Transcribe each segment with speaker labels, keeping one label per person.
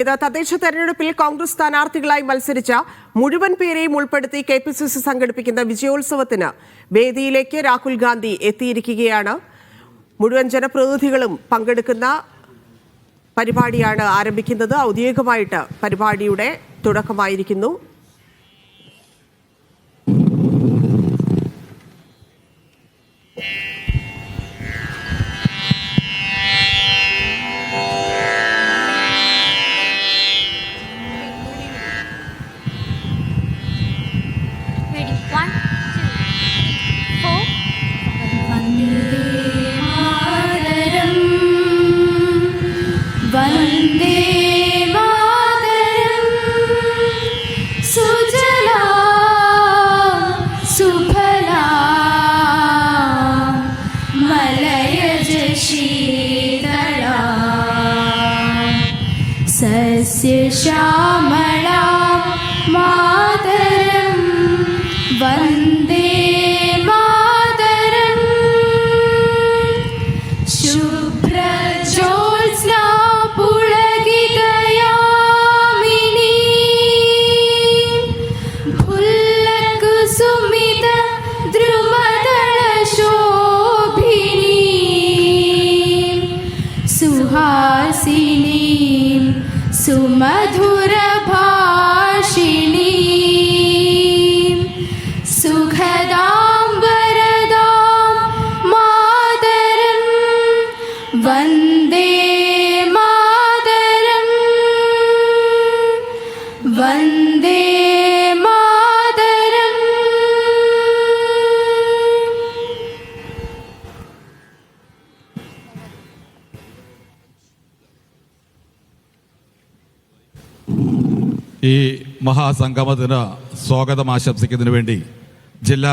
Speaker 1: ഇത് തദ്ദേശ തെരഞ്ഞെടുപ്പിൽ കോൺഗ്രസ് സ്ഥാനാർത്ഥികളായി മത്സരിച്ച മുഴുവൻ പേരെയും ഉൾപ്പെടുത്തി കെ പി സി സി സംഘടിപ്പിക്കുന്ന വിജയോത്സവത്തിന് വേദിയിലേക്ക് രാഹുൽ ഗാന്ധി എത്തിയിരിക്കുകയാണ്. മുഴുവൻ ജനപ്രതിനിധികളും പങ്കെടുക്കുന്ന പരിപാടിയാണ് ആരംഭിക്കുന്നത്. ഔദ്യോഗികമായിട്ട് പരിപാടിയുടെ തുടക്കമായിരിക്കുന്നു.
Speaker 2: Січами
Speaker 3: ഈ മഹാസംഗമത്തിന് സ്വാഗതം ആശംസിക്കുന്നതിന് വേണ്ടി ജില്ലാ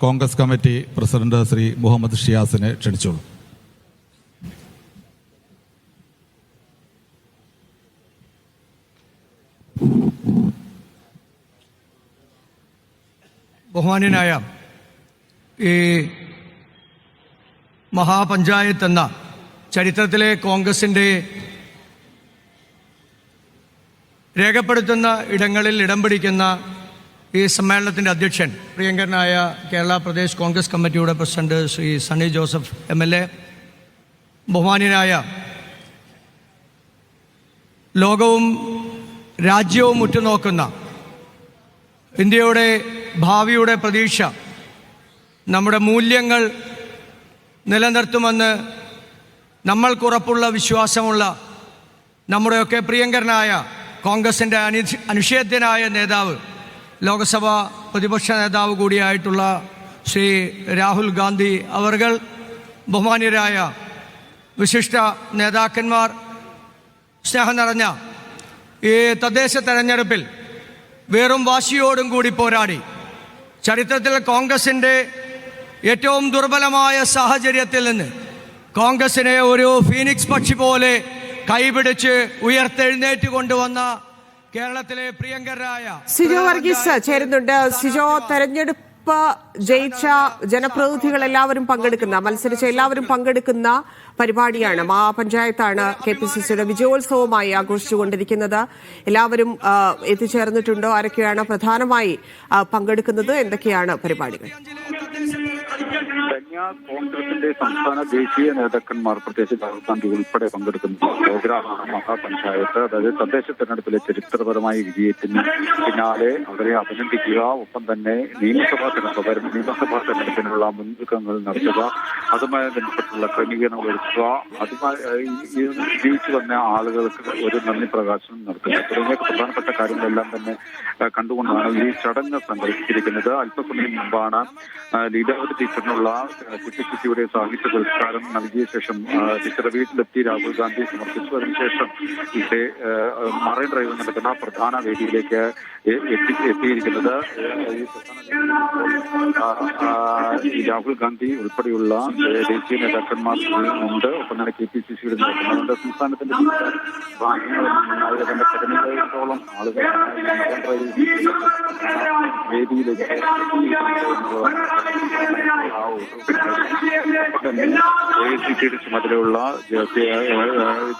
Speaker 3: കോൺഗ്രസ് കമ്മിറ്റി പ്രസിഡന്റ് ശ്രീ മുഹമ്മദ് ഷിയാസിനെ ക്ഷണിച്ചോളൂ.
Speaker 4: ബഹുമാന്യനായ ഈ മഹാപഞ്ചായത്ത് എന്ന ചരിത്രത്തിലെ കോൺഗ്രസിന്റെ രേഖപ്പെടുത്തുന്ന ഇടങ്ങളിൽ ഇടം പിടിക്കുന്ന ഈ സമ്മേളനത്തിന്റെ അധ്യക്ഷൻ പ്രിയങ്കരനായ കേരള പ്രദേശ് കോൺഗ്രസ് കമ്മിറ്റിയുടെ president Shri Sunny Joseph M L A ബഹുമാന്യനായ ലോകവും രാജ്യവും ഉറ്റുനോക്കുന്ന ഇന്ത്യയുടെ ഭാവിയുടെ പ്രതീക്ഷ നമ്മുടെ മൂല്യങ്ങൾ നിലനിർത്തുമെന്ന് നമ്മൾക്കുറപ്പുള്ള വിശ്വാസമുള്ള നമ്മുടെയൊക്കെ പ്രിയങ്കരനായ കോൺഗ്രസിന്റെ അനു അനുഷേദ്യനായ നേതാവ് ലോക്സഭ പ്രതിപക്ഷ നേതാവ് കൂടിയായിട്ടുള്ള ശ്രീ രാഹുൽ ഗാന്ധി അവർ ബഹുമാന്യരായ വിശിഷ്ട നേതാക്കന്മാർ സ്നേഹം നിറഞ്ഞ ഈ തദ്ദേശ തെരഞ്ഞെടുപ്പിൽ വെറും വാശിയോടും കൂടി പോരാടി. ചരിത്രത്തിൽ കോൺഗ്രസിന്റെ ഏറ്റവും ദുർബലമായ സാഹചര്യത്തിൽ നിന്ന് കോൺഗ്രസിനെ ഒരു ഫീനിക്സ് പക്ഷി പോലെ കൈപിടിച്ച് ഉയർത്തെഴുന്നേറ്റ് കൊണ്ടുവന്ന കേരളത്തിലെ പ്രിയങ്കരായ
Speaker 1: സിജോ വർഗീസ് ചേരുന്നുണ്ട്. സിജോ തെരഞ്ഞെടുപ്പ് ജയിച്ച ജനപ്രതിനിധികൾ എല്ലാവരും പങ്കെടുക്കുന്ന മത്സരിച്ച എല്ലാവരും പങ്കെടുക്കുന്ന പരിപാടിയാണ് മഹാപഞ്ചായത്താണ് കെ പി സി സിയുടെ വിജയോത്സവമായി ആഘോഷിച്ചുകൊണ്ടിരിക്കുന്നത്. എല്ലാവരും എത്തിച്ചേർന്നിട്ടുണ്ടോ? ആരൊക്കെയാണ് പ്രധാനമായി പങ്കെടുക്കുന്നത്? എന്തൊക്കെയാണ് പരിപാടികൾ?
Speaker 5: ധന്യ കോൺഗ്രസിന്റെ സംസ്ഥാന ദേശീയ നേതാക്കന്മാർ പ്രത്യേകിച്ച് രാഹുൽ ഗാന്ധി ഉൾപ്പെടെ പങ്കെടുക്കുന്ന പ്രോഗ്രാമാണ് മഹാപഞ്ചായത്ത് അതായത് തദ്ദേശ തെരഞ്ഞെടുപ്പിലെ ചരിത്രപരമായ വിജയത്തിന് പിന്നാലെ അവരെ അഭിനന്ദിക്കുക ഒപ്പം തന്നെ നിയമസഭാ തെരഞ്ഞെടുപ്പ് നിയമസഭാ തെരഞ്ഞെടുപ്പിനുള്ള മുൻതൂക്കങ്ങൾ നടത്തുക അതുമായി ബന്ധപ്പെട്ടുള്ള ക്രമീകരണങ്ങൾ ഒരുക്കുക അതുമായി ഈ വന്ന ആളുകൾക്ക് ഒരു നന്ദി പ്രകാശനം നടത്തുക തുടങ്ങിയ പ്രധാനപ്പെട്ട കാര്യങ്ങളെല്ലാം തന്നെ കണ്ടുകൊണ്ടാണ് ഈ ചടങ്ങ് സംഘടിപ്പിച്ചിരിക്കുന്നത്. അല്പസമയം മുമ്പാണ് ലീലാവതി ടീച്ചറിനുള്ള കുട്ടിക്കുട്ടിയുടെ സാഹിത്യ പുരസ്കാരം നൽകിയ ശേഷം ടീച്ചറെ വീട്ടിലെത്തി രാഹുൽ ഗാന്ധി സമർപ്പിച്ചു അതിനുശേഷം ഇവിടെ മറൈൻ ഡ്രൈവിൽ നടക്കുന്ന പ്രധാന വേദിയിലേക്ക് എത്തി എത്തിയിരിക്കുന്നത് രാഹുൽ ഗാന്ധി ഉൾപ്പെടെയുള്ള ദേശീയ നേതാക്കന്മാർ ഉണ്ട്. ഒപ്പം തന്നെ കെ പി സി സിയുടെ നേതാക്കന്മാരുണ്ട്. സംസ്ഥാനത്തിന്റെ ഭാഗങ്ങളിൽ നിന്ന് അവരെ ബന്ധപ്പെട്ട രണ്ടായിരത്തോളം ആളുകൾ വേദിയിലേക്ക് എ സി സിയുടെ ചുമതലയുള്ള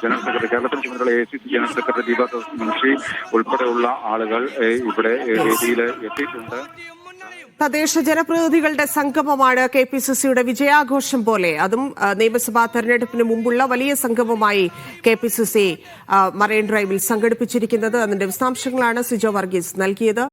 Speaker 5: ജനറൽ സെക്രട്ടറി കേരളത്തിന് ചുമതലയുള്ള A C C general secretary Deepak Munshi ഉൾപ്പെടെയുള്ള ആളുകൾ ഇവിടെ വേദിയിൽ എത്തിയിട്ടുണ്ട്.
Speaker 1: തദ്ദേശ ജനപ്രതിനിധികളുടെ സംഗമമാണ് കെ പി സി സിയുടെ വിജയാഘോഷം പോലെ. അതും നിയമസഭാ തെരഞ്ഞെടുപ്പിന് മുമ്പുള്ള വലിയ സംഗമമായി K P C C Marine ഡ്രൈവിൽ സംഘടിപ്പിച്ചിരിക്കുന്നത്. അതിന്റെ വിശദാംശങ്ങളാണ് സിജോ വർഗീസ് നൽകിയത്.